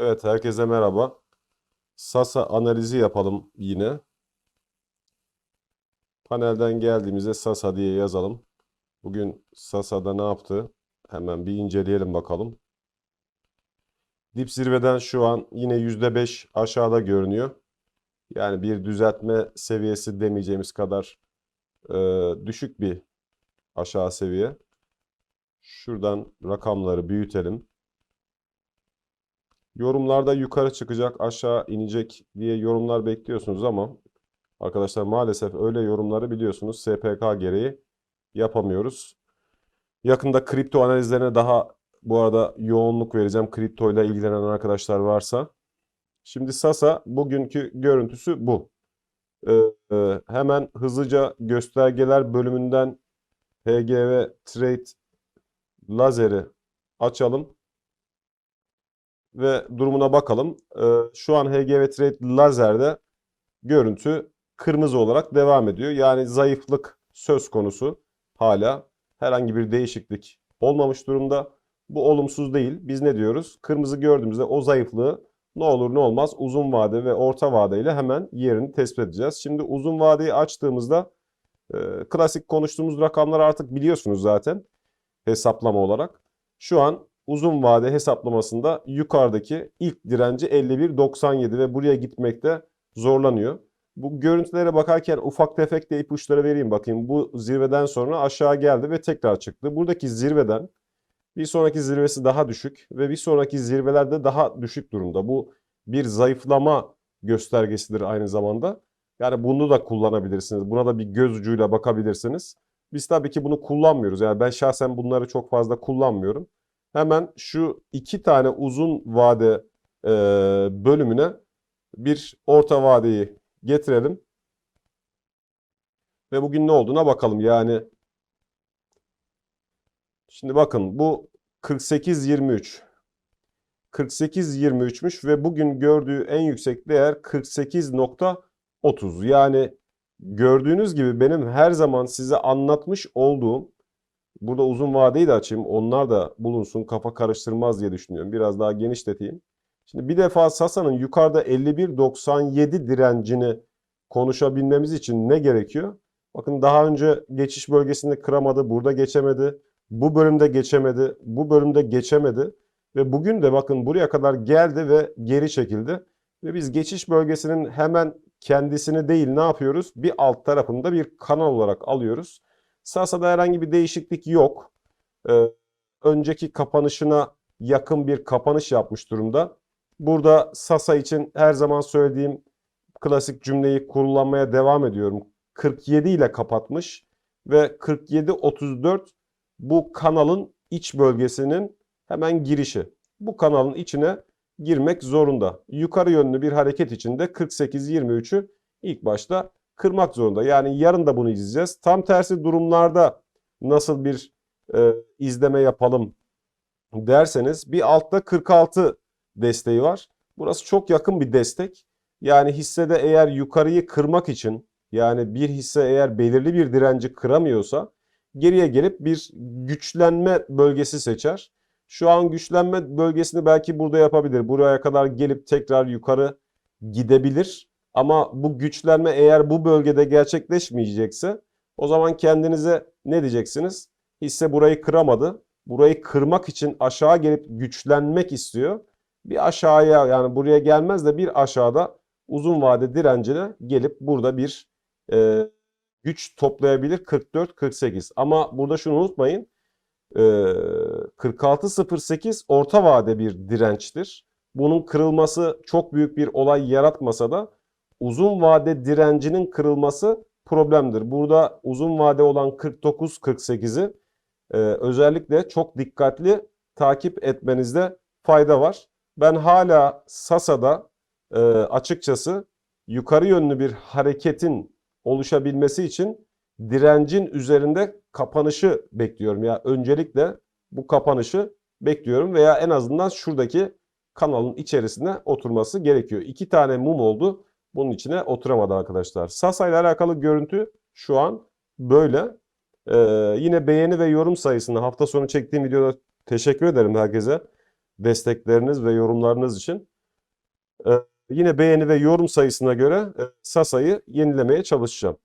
Evet, herkese merhaba. Sasa analizi yapalım yine. Panelden geldiğimizde Sasa diye yazalım. Bugün Sasa'da ne yaptı? Hemen bir inceleyelim bakalım. Dip zirveden şu an yine %5 aşağıda görünüyor. Yani bir düzeltme seviyesi demeyeceğimiz kadar e, düşük bir aşağı seviye. Şuradan rakamları büyütelim. Yorumlarda yukarı çıkacak, aşağı inecek diye yorumlar bekliyorsunuz ama arkadaşlar maalesef öyle yorumları biliyorsunuz SPK gereği yapamıyoruz. Yakında kripto analizlerine daha bu arada yoğunluk vereceğim kripto ile ilgilenen arkadaşlar varsa. Şimdi Sasa bugünkü görüntüsü bu. Ee, e, hemen hızlıca göstergeler bölümünden HGV Trade lazeri açalım ve durumuna bakalım. Ee, şu an HGV Trade lazerde görüntü kırmızı olarak devam ediyor. Yani zayıflık söz konusu hala. Herhangi bir değişiklik olmamış durumda. Bu olumsuz değil. Biz ne diyoruz? Kırmızı gördüğümüzde o zayıflığı ne olur ne olmaz uzun vade ve orta vadeyle hemen yerini tespit edeceğiz. Şimdi uzun vadeyi açtığımızda e, klasik konuştuğumuz rakamları artık biliyorsunuz zaten hesaplama olarak. Şu an uzun vade hesaplamasında yukarıdaki ilk direnci 51.97 ve buraya gitmekte zorlanıyor. Bu görüntülere bakarken ufak tefek de ipuçları vereyim bakayım. Bu zirveden sonra aşağı geldi ve tekrar çıktı. Buradaki zirveden bir sonraki zirvesi daha düşük ve bir sonraki zirvelerde daha düşük durumda. Bu bir zayıflama göstergesidir aynı zamanda. Yani bunu da kullanabilirsiniz. Buna da bir göz ucuyla bakabilirsiniz. Biz tabii ki bunu kullanmıyoruz. Yani ben şahsen bunları çok fazla kullanmıyorum. Hemen şu iki tane uzun vade e, bölümüne bir orta vadeyi getirelim. Ve bugün ne olduğuna bakalım. Yani şimdi bakın bu 48.23. 48.23'müş ve bugün gördüğü en yüksek değer 48.30. Yani gördüğünüz gibi benim her zaman size anlatmış olduğum Burada uzun vadeyi de açayım. Onlar da bulunsun. Kafa karıştırmaz diye düşünüyorum. Biraz daha genişleteyim. Şimdi bir defa Sasa'nın yukarıda 51.97 direncini konuşabilmemiz için ne gerekiyor? Bakın daha önce geçiş bölgesinde kıramadı. Burada geçemedi. Bu bölümde geçemedi. Bu bölümde geçemedi. Ve bugün de bakın buraya kadar geldi ve geri çekildi. Ve biz geçiş bölgesinin hemen kendisini değil ne yapıyoruz? Bir alt tarafında bir kanal olarak alıyoruz. Sasa'da herhangi bir değişiklik yok. Ee, önceki kapanışına yakın bir kapanış yapmış durumda. Burada Sasa için her zaman söylediğim klasik cümleyi kullanmaya devam ediyorum. 47 ile kapatmış ve 47-34 bu kanalın iç bölgesinin hemen girişi. Bu kanalın içine girmek zorunda. Yukarı yönlü bir hareket içinde 48-23'ü ilk başta kırmak zorunda. Yani yarın da bunu izleyeceğiz. Tam tersi durumlarda nasıl bir e, izleme yapalım derseniz bir altta 46 desteği var. Burası çok yakın bir destek. Yani hissede eğer yukarıyı kırmak için yani bir hisse eğer belirli bir direnci kıramıyorsa geriye gelip bir güçlenme bölgesi seçer. Şu an güçlenme bölgesini belki burada yapabilir. Buraya kadar gelip tekrar yukarı gidebilir. Ama bu güçlenme eğer bu bölgede gerçekleşmeyecekse o zaman kendinize ne diyeceksiniz? Hisse burayı kıramadı. Burayı kırmak için aşağı gelip güçlenmek istiyor. Bir aşağıya yani buraya gelmez de bir aşağıda uzun vade direncine gelip burada bir e, güç toplayabilir 44-48. Ama burada şunu unutmayın. E, 46-08 orta vade bir dirençtir. Bunun kırılması çok büyük bir olay yaratmasa da uzun vade direncinin kırılması problemdir. Burada uzun vade olan 49-48'i e, özellikle çok dikkatli takip etmenizde fayda var. Ben hala Sasa'da e, açıkçası yukarı yönlü bir hareketin oluşabilmesi için direncin üzerinde kapanışı bekliyorum. Ya yani öncelikle bu kapanışı bekliyorum veya en azından şuradaki kanalın içerisine oturması gerekiyor. İki tane mum oldu bunun içine oturamadı arkadaşlar. Sasa ile alakalı görüntü şu an böyle. Ee, yine beğeni ve yorum sayısını hafta sonu çektiğim videoda teşekkür ederim herkese. destekleriniz ve yorumlarınız için. Ee, yine beğeni ve yorum sayısına göre e, Sasa'yı yenilemeye çalışacağım.